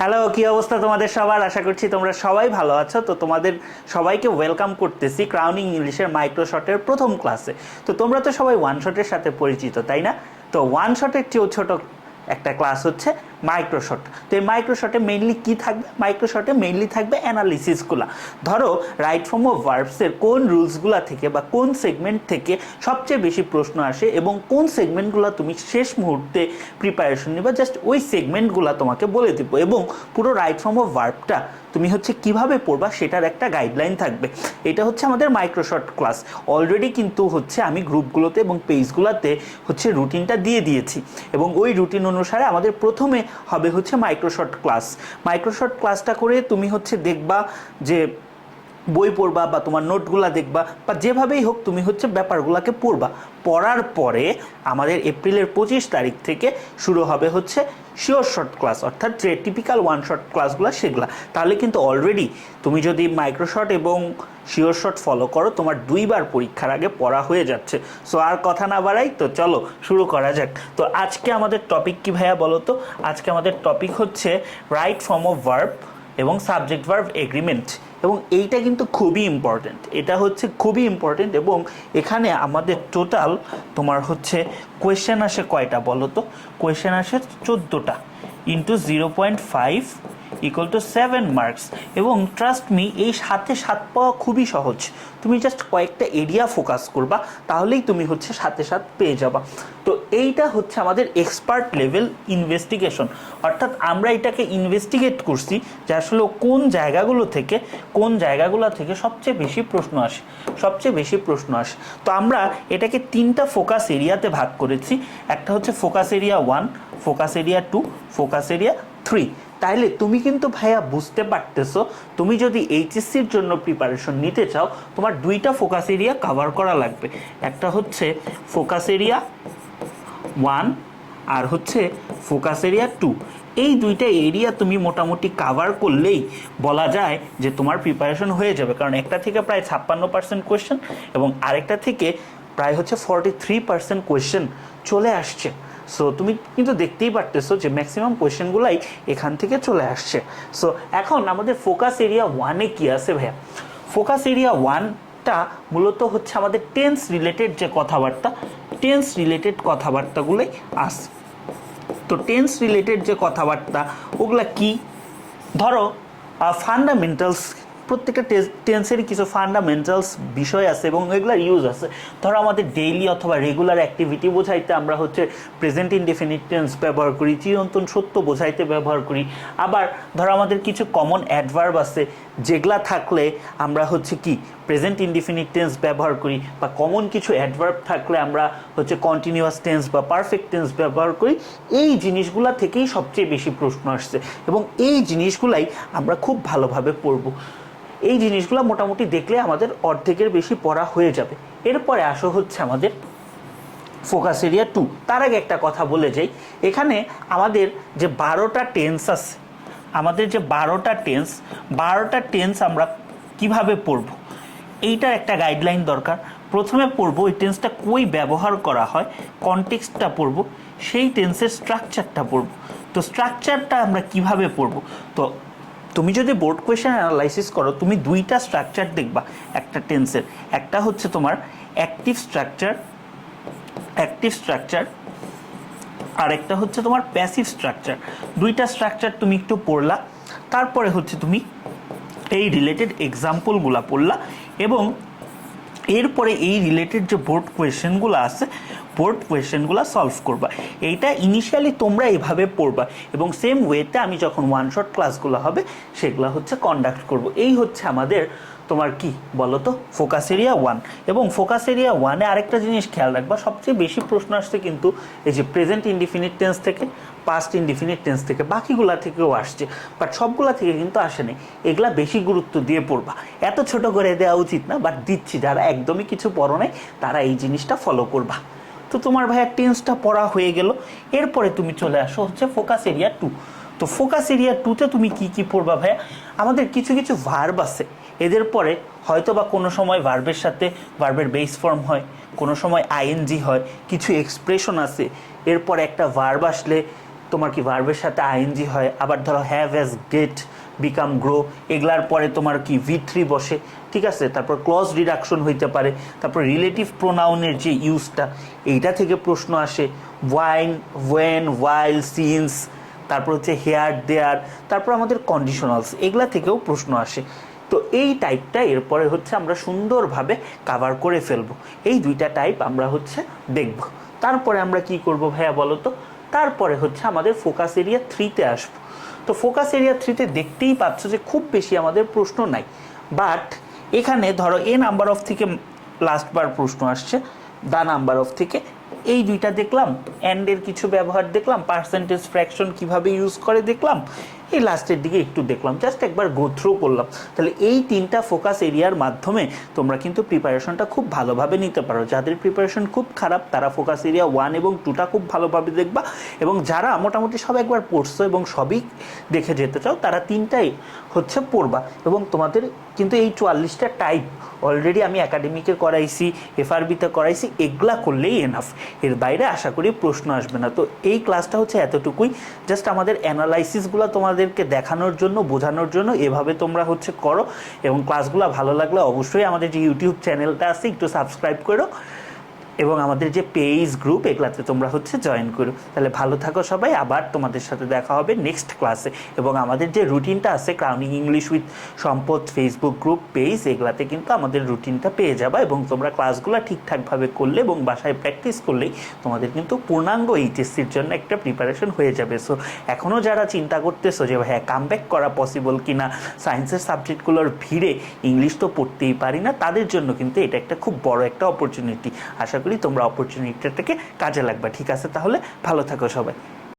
Hello কি অবস্থা তোমাদের সবার? আশা করছি তোমরা সবাই ভালো আছো। তো তোমাদের সবাইকে ওয়েলকাম করতেছি ক্রাউনিং ইংলিশের মাইক্রোশটের প্রথম ক্লাসে তো তোমরা তো সবাই ওয়ান শটের সাথে পরিচিত, তাই না? তো ওয়ান শটের চেয়েও ছোট একটা ক্লাস হচ্ছে মাইক্রোশট। তো এই মাইক্রোশটে মেইনলি কি থাকবে? মাইক্রোশটে মেইনলি থাকবে অ্যানালিসিসগুলো ধরো রাইট ফর্ম অফ ভার্বসের কোন রুলসগুলো থেকে বা কোন সেগমেন্ট থেকে সবচেয়ে বেশি প্রশ্ন আসে এবং কোন সেগমেন্টগুলো তুমি শেষ মুহূর্তে প্রিপারেশন নিবা জাস্ট ওই সেগমেন্টগুলো তোমাকে বলে দিব এবং পুরো রাইট ফর্ম অফ ভার্বটা তুমি হচ্ছে কীভাবে পড়বা সেটার একটা গাইডলাইন থাকবে। এটা হচ্ছে আমাদের মাইক্রোশট ক্লাস অলরেডি কিন্তু হচ্ছে আমি গ্রুপগুলোতে এবং পেজগুলোতে হচ্ছে রুটিনটা দিয়ে দিয়েছি। এবং ওই রুটিন অনুসারে আমাদের প্রথমে হবে হচ্ছে মাইক্রোসফট ক্লাস মাইক্রোসফট ক্লাসটা করে তুমি হচ্ছে দেখবা যে বই পড়বা বা তোমার নোটগুলা দেখবা বা যেভাবেই হোক তুমি হচ্ছে ব্যাপারগুলোকে পড়বা। পড়ার পরে আমাদের এপ্রিলের পঁচিশ তারিখ থেকে শুরু হবে হচ্ছে শিওর শর্ট ক্লাস অর্থাৎ যে টিপিক্যাল ওয়ান শর্ট ক্লাসগুলো সেগুলো। তাহলে কিন্তু অলরেডি তুমি যদি মাইক্রোশট এবং শিওর শর্ট ফলো করো, তোমার দুইবার পরীক্ষার আগে পড়া হয়ে যাচ্ছে। সো আর কথা না বাড়াই, তো চলো শুরু করা যাক। তো আজকে আমাদের টপিক কি ভাইয়া বলো তো? আজকে আমাদের টপিক হচ্ছে রাইট ফর্ম অফ ভার্ব এবং সাবজেক্ট ভার্ভ এগ্রিমেন্ট এবং এইটা কিন্তু খুবই ইম্পর্টেন্ট এটা হচ্ছে খুবই ইম্পর্টেন্ট এবং এখানে আমাদের টোটাল তোমার হচ্ছে কোয়েশ্চেন আসে কয়টা বলো তো কোয়েশ্চেন আসে চোদ্দোটা into zero point five equal to seven marks এবং ট্রাস্ট মি এই সাথে সাত পাওয়া খুবই সহজ। তুমি জাস্ট কয়েকটা এরিয়া ফোকাস করবা, তাহলেই তুমি হচ্ছে সাথে সাত পেয়ে যাবা। তো এইটা হচ্ছে আমাদের এক্সপার্ট লেভেল ইনভেস্টিগেশন অর্থাৎ আমরা এটাকে ইনভেস্টিগেট করছি যে আসলে কোন জায়গাগুলো থেকে, কোন জায়গাগুলো থেকে সবচেয়ে বেশি প্রশ্ন আসে, সবচেয়ে বেশি প্রশ্ন আসে। তো আমরা এটাকে তিনটা ফোকাস এরিয়াতে ভাগ করেছি। একটা হচ্ছে focus area one focus area two focus area three তাইলে তুমি কিন্তু ভাইয়া বুঝতে পারতেছো, তুমি যদি এইচএসসির জন্য প্রিপারেশন নিতে চাও, তোমার দুইটা ফোকাস এরিয়া কভার করা লাগবে। একটা হচ্ছে ফোকাস এরিয়া ওয়ান আর হচ্ছে ফোকাস এরিয়া টু এই দুইটা এরিয়া তুমি মোটামুটি কাভার করলেই বলা যায় যে তোমার প্রিপারেশন হয়ে যাবে। কারণ একটা থেকে প্রায় ছাপ্পান্ন পার্সেন্ট কোয়েশ্চেন এবং আরেকটা থেকে প্রায় হচ্ছে ফর্টি থ্রি পার্সেন্ট কোয়েশ্চেন চলে আসছে। সো তুমি কিন্তু দেখতেই পারতেছো যে ম্যাক্সিমাম কোয়েশ্চেনগুলাই এখান থেকে চলে আসছে। সো এখন আমাদের ফোকাস এরিয়া ওয়ানে কি আছে ভাইয়া? ফোকাস এরিয়া ওয়ানটা মূলত হচ্ছে আমাদের টেন্স রিলেটেড যে কথাবার্তা টেন্স রিলেটেড কথাবার্তাগুলোই আসে তো টেন্স রিলেটেড যে কথাবার্তা, ওগুলা কি? ধরো ফান্ডামেন্টালস প্রত্যেকটা টেন্সেরই কিছু ফান্ডামেন্টালস বিষয় আছে এবং এগুলার ইউজ আছে। ধরো আমাদের ডেইলি অথবা রেগুলার অ্যাক্টিভিটি বোঝাইতে আমরা হচ্ছে প্রেজেন্ট ইনডেফিনিট টেন্স ব্যবহার করি, চিরন্তন সত্য বোঝাইতে ব্যবহার করি। আবার ধরো আমাদের কিছু কমন অ্যাডভার্ব আছে, যেগুলা থাকলে আমরা হচ্ছে কি প্রেজেন্ট ইনডিফিনিট টেন্স ব্যবহার করি বা কমন কিছু অ্যাডভার্ব থাকলে আমরা হচ্ছে কন্টিনিউয়াস টেন্স বা পারফেক্ট টেন্স ব্যবহার করি। এই জিনিসগুলা থেকেই সবচেয়ে বেশি প্রশ্ন আসছে এবং এই জিনিসগুলাই আমরা খুব ভালোভাবে পড়ব। এই জিনিসগুলো মোটামুটি দেখলে আমাদের অর্ধেকের বেশি পড়া হয়ে যাবে। এরপরে আসো হচ্ছে আমাদের ফোকাস এরিয়া টু তার আগে একটা কথা বলে যাই। এখানে আমাদের যে বারোটা টেন্স আছে, আমাদের যে বারোটা টেন্স বারোটা টেন্স আমরা কীভাবে পড়ব? এইটার একটা গাইডলাইন দরকার। প্রথমে পড়ব ওই টেন্সটা কই ব্যবহার করা হয় কনটেক্সটটা পড়ব, সেই টেন্সের স্ট্রাকচারটা পড়ব। তো স্ট্রাকচারটা আমরা কীভাবে পড়ব? তো তুমি যদি বোর্ড কোয়েশন অ্যানালাইসিস করো, তুমি দুইটা স্ট্রাকচার দেখবা, একটা টেন্সের একটা হচ্ছে তোমার অ্যাক্টিভ স্ট্রাকচার অ্যাক্টিভ স্ট্রাকচার আর একটা হচ্ছে তোমার প্যাসিভ স্ট্রাকচার দুইটা স্ট্রাকচার তুমি একটু পড়লা, তারপরে হচ্ছে তুমি এই রিলেটেড এক্সাম্পলগুলো পড়লা, এবং এরপরে এই রিলেটেড যে বোর্ড কোয়েশ্চেনগুলো আছে বোর্ড কোয়েশ্চেনগুলো সলভ করবা। এইটা ইনিশিয়ালি তোমরা এভাবে পড়বা এবং সেম ওয়েতে আমি যখন ওয়ান শট ক্লাসগুলো হবে, সেগুলো হচ্ছে কন্ডাক্ট করব। এই হচ্ছে আমাদের তোমার কি বলো তো? ফোকাস এরিয়া ওয়ান এবং ফোকাস এরিয়া ওয়ানে আরেকটা জিনিস খেয়াল রাখবা, সবচেয়ে বেশি প্রশ্ন আসছে কিন্তু এই যে প্রেজেন্ট ইনডিফিনিট টেন্স থেকে পাস্ট ইনডিফিনিট টেন্স থেকে, বাকিগুলা থেকেও আসছে। বাট সবগুলা থেকে কিন্তু আসেনি এগুলা বেশি গুরুত্ব দিয়ে পড়বা। এত ছোট করে দেওয়া উচিত না বাট দিচ্ছি। যারা একদমই কিছু পড়ো নাই, তারা এই জিনিসটা ফলো করবা। তো তোমার ভাইয়া টেন্সটা পড়া হয়ে গেল। এরপরে তুমি চলে আসো হচ্ছে ফোকাস এরিয়া টু তো ফোকাস এরিয়া টুতে তুমি কি কি পড়বা ভাইয়া? আমাদের কিছু কিছু ভার্ব আছে। এদের পরে হয়তো বা কোনো সময় ভার্বের সাথে ভার্বের বেস ফর্ম হয়, কোনো সময় আইএনজি হয়, কিছু এক্সপ্রেশন আছে। এরপর একটা ভার্ব আসলে তোমার কি ভার্বের সাথে আইএনজি হয়, আবার ধরো have as get become grow এগুলার পরে তোমার কি ভি থ্রি বসে, ঠিক আছে? তারপর ক্লজ রিডাকশন হইতে পারে, তারপর রিলেটিভ প্রোনাউনের যে ইউজটা এইটা থেকে প্রশ্ন আসে। ওয়াইন ওয়েন ওয়াইল সিন্স তারপর হচ্ছে হেয়ার দেয়ার তারপর আমাদের কন্ডিশনালস এগুলা থেকেও প্রশ্ন আসে। তো এই টাইপটা এরপরে হচ্ছে আমরা সুন্দরভাবে কাভার করে ফেলব। এই দুইটা টাইপ আমরা হচ্ছে দেখব। তারপরে আমরা কি করব ভাইয়া বলো তো? তারপরে হচ্ছে আমাদের ফোকাস এরিয়া থ্রিতে আসব। তো ফোকাস এরিয়া থ্রিতে দেখতেই পাচ্ছ যে খুব বেশি আমাদের প্রশ্ন নাই। বাট এখানে ধরো এ নাম্বার অফ থেকে লাস্টবার প্রশ্ন আসছে। দা নাম্বার অফ থেকে এই দুইটা দেখলাম অ্যান্ডের কিছু ব্যবহার দেখলাম পার্সেন্টেজ ফ্র্যাকশন কীভাবে ইউজ করে দেখলাম, এই লাস্টের দিকে একটু দেখলাম জাস্ট একবার গো করলাম। তাহলে এই তিনটা ফোকাস এরিয়ার মাধ্যমে তোমরা কিন্তু প্রিপারেশনটা খুব ভালোভাবে নিতে পারো। যাদের প্রিপারেশন খুব খারাপ, তারা ফোকাস এরিয়া ওয়ান এবং টুটা খুব ভালোভাবে দেখবা, এবং যারা মোটামুটি সব একবার পড়ছো এবং সবই দেখে যেতে চাও, তারা তিনটাই হচ্ছে পড়বা, এবং তোমাদের কিন্তু এই চুয়াল্লিশটা টাইপ অলরেডি আমি একাডেমিকে করাইছি এফআরবিতে করাইছি, এগুলা করলেই এনাফ এর বাইরে আশা করি প্রশ্ন আসবে না। তো এই ক্লাসটা হচ্ছে এতটুকুই। জাস্ট আমাদের অ্যানালাইসিসগুলো তোমাদেরকে দেখানোর জন্য, বোঝানোর জন্য এভাবে তোমরা হচ্ছে করো। এবং ক্লাসগুলো ভালো লাগলে অবশ্যই আমাদের যে ইউটিউব চ্যানেলটা আছে, একটু সাবস্ক্রাইব করো। এবং আমাদের যে পেজ গ্রুপ, এগুলাতে তোমরা হচ্ছে জয়েন করো। তাহলে ভালো থাকো সবাই, আবার তোমাদের সাথে দেখা হবে নেক্সট ক্লাসে। এবং আমাদের যে রুটিনটা আছে crowning English with Sampad Facebook group page এগুলাতে কিন্তু আমাদের রুটিনটা পেয়ে যাবা এবং তোমরা ক্লাসগুলো ঠিকঠাকভাবে করলে এবং বাসায় প্র্যাকটিস করলেই তোমাদের কিন্তু পূর্ণাঙ্গ এইচএসসির জন্য একটা প্রিপারেশন হয়ে যাবে। সো এখনও যারা চিন্তা করতেছো যে হ্যাঁ কামব্যাক করা পসিবল কি না সায়েন্সের সাবজেক্টগুলোর ভিড়ে ইংলিশ তো পড়তেই পারি না, তাদের জন্য কিন্তু এটা একটা খুব বড় একটা অপরচুনিটি আশা করি তোমরা অপরচুনিটিটাকে কাজে লাগবে। ঠিক আছে তাহলে ভালো থাকো সবাই।